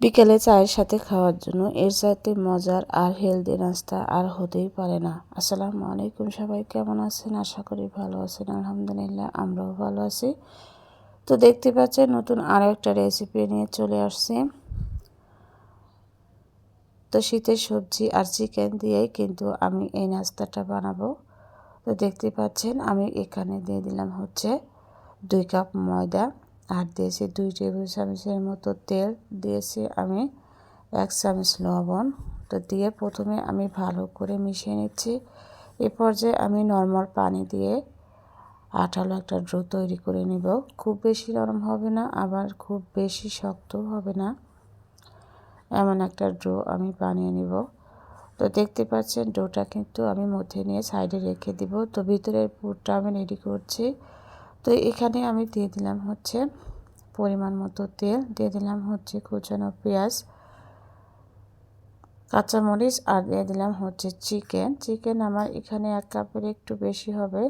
বিকেলে চায়ের সাথে খাওয়ার জন্য এর চাইতে মজার আর হেলদি নাস্তা আর হতেই পারে না। আসসালামু আলাইকুম সবাই, কেমন আছেন? আশা করি ভালো আছেন, আলহামদুলিল্লাহ আমরাও ভালো আছি। তো দেখতে পাচ্ছেন, নতুন আরও একটা রেসিপি নিয়ে চলে আসছি। তো শীতের সবজি আর চিকেন দিয়েই কিন্তু আমি এই নাস্তাটা বানাবো। তো দেখতে পাচ্ছেন, আমি এখানে দিয়ে দিলাম হচ্ছে দুই কাপ ময়দা। আর দিয়েছি দুই টেবিল চামচের মতো তেল দিয়েছি আমি এক চামচ লবণ। তো দিয়ে প্রথমে আমি ভালো করে মিশিয়ে নিচ্ছি। এ পর্যায়ে আমি নর্মাল পানি দিয়ে আঠালো একটা ড্রো তৈরি করে নিব। খুব বেশি নরম হবে না, আবার খুব বেশি শক্ত হবে না। এমন একটা ড্রো আমি বানিয়ে নিব। তো দেখতে পাচ্ছেন ডোটা কিন্তু আমি মধ্যে নিয়ে সাইডে রেখে দিব। তো ভিতরের পুরটা আমি রেডি করছি। তো এখানে আমি দিয়ে দিলাম হচ্ছে পরিমাণ মতো তেল, দিয়ে দিলাম হচ্ছে কুচানো পেঁয়াজ, কাঁচামরিচ আর দিয়ে দিলাম হচ্ছে চিকেন। চিকেন আমার এখানে এক কাপের একটু বেশি হবে।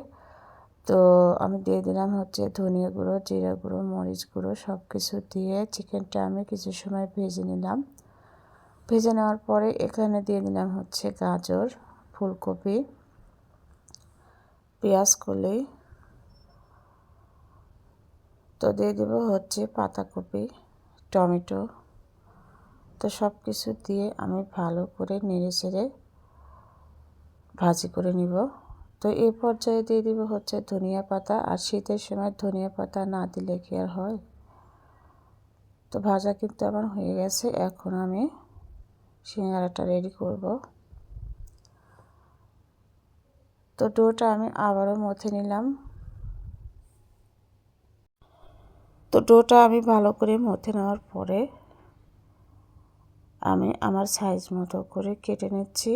তো আমি দিয়ে দিলাম হচ্ছে ধনিয়া গুঁড়ো, জিরা গুঁড়ো, মরিচ গুঁড়ো সব কিছু দিয়ে চিকেনটা আমি কিছু সময় ভেজে নিলাম। ভেজে নেওয়ার পরে এখানে দিয়ে দিলাম হচ্ছে গাজর, ফুলকপি, পেঁয়াজ কলি তো দিয়ে দেব হচ্ছে পাতাকপি, টমেটো। তো সব কিছু দিয়ে আমি ভালো করে নেড়ে চেড়ে ভাজি করে নিব। তো এই পর্যায়ে দিয়ে দিব হচ্ছে ধনিয়া পাতা, আর শীতের সময় ধনিয়া পাতা না দিলে কি আর হয়? তো ভাজা কিন্তু আমার হয়ে গেছে, এখন আমি সিঙ্গারাটা রেডি করব। তো ডোটা আমি আবারও মথে নিলাম। তো ডোটা আমি ভালো করে মথে নেওয়ার পরে আমি আমার সাইজ মতো করে কেটে নিচ্ছি।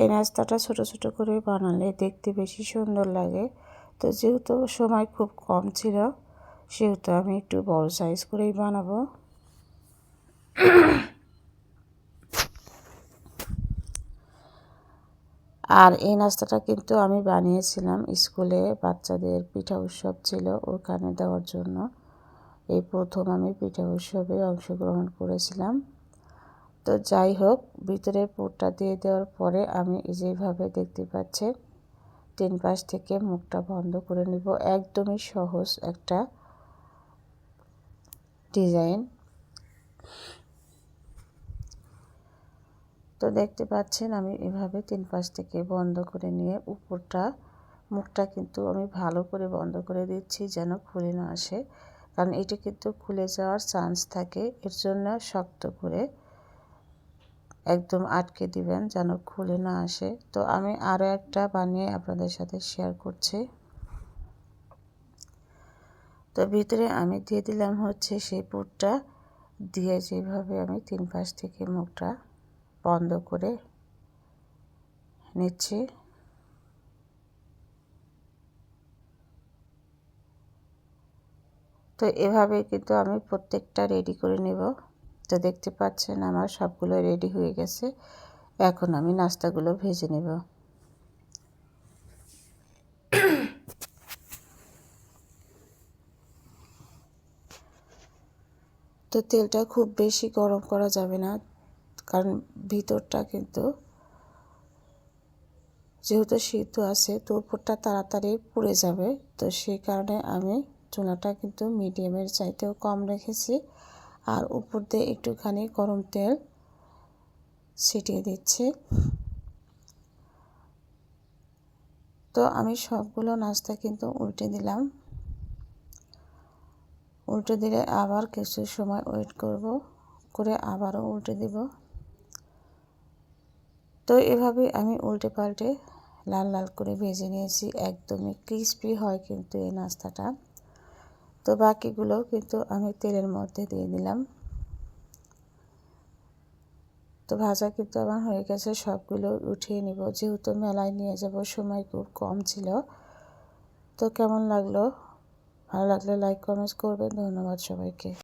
এই নাস্তাটা ছোট ছোট করে বানালে দেখতে বেশি সুন্দর লাগে। তো যেহেতু সময় খুব কম ছিল, সেহেতু আমি একটু বড় সাইজ করেই বানাবো। আর এই নাস্তাটা কিন্তু আমি বানিয়েছিলাম স্কুলে, বাচ্চাদের পিঠা উৎসব ছিল ওখানে দেওয়ার জন্য। এই প্রথম আমি পিঠা উৎসবে অংশগ্রহণ করেছিলাম। তো যাই হোক, ভিতরে পুরটা দিয়ে দেওয়ার পরে আমি যেভাবে দেখতে পাচ্ছেন তিন পাশ থেকে মুখটা বন্ধ করে নিব। একদমই সহজ একটা ডিজাইন। তো দেখতে পাচ্ছেন, আমি এভাবে তিন পাশ থেকে বন্ধ করে নিয়ে উপরটা, মুখটা কিন্তু আমি ভালো করে বন্ধ করে দিচ্ছি যেন খুলে না আসে। কারণ এটা কিন্তু খুলে যাওয়ার চান্স থাকে। এর জন্য শক্ত করে একদম আটকে দিবেন যেন খুলে না আসে। তো আমি আরও একটা বানিয়ে আপনাদের সাথে শেয়ার করছি। তো ভিতরে আমি দিয়ে দিলাম হচ্ছে সেই পুরটা। দিয়ে যেভাবে আমি তিন পাশ থেকে মুখটা বন্ধ করে নিচ্ছি। তো এভাবে কিন্তু আমি প্রত্যেকটা রেডি করে নেব। তো দেখতে পাচ্ছেন আমার সবগুলো রেডি হয়ে গেছে। এখন আমি নাস্তাগুলো ভেজে নেব। তো তেলটা খুব বেশি গরম করা যাবে না, কারণ ভিতরটা কিন্তু যেহেতু সিদ্ধ আছে তো উপরটা তাড়াতাড়ি পুড়ে যাবে। তো সেই কারণে আমি চুলাটা কিন্তু মিডিয়ামের চাইতেও কম রেখেছি। আর উপর দিয়ে একটুখানি গরম তেল ছিটিয়ে দিচ্ছি। তো আমি সবগুলো নাস্তা কিন্তু উল্টে দিলাম। উল্টে দিলে আবার কিছু সময় ওয়েট করব, করে আবারও উল্টে দিব। তো এভাবে আমি উল্টে পাল্টে লাল লাল করে ভেজে নিয়েছি। একদমই ক্রিসপি হয় কিন্তু এই নাস্তাটা। তো বাকিগুলো কিন্তু আমি তেলের মধ্যে দিয়ে দিলাম। তো ভাজা কিন্তু আমার হয়ে গেছে, সবগুলো উঠিয়ে নিব। যেহেতু মেলায় নিয়ে যাব, সময় খুব কম ছিল। তো কেমন লাগল? ভালো লাগলে লাইক কমেন্টস করবেন। ধন্যবাদ সবাইকে।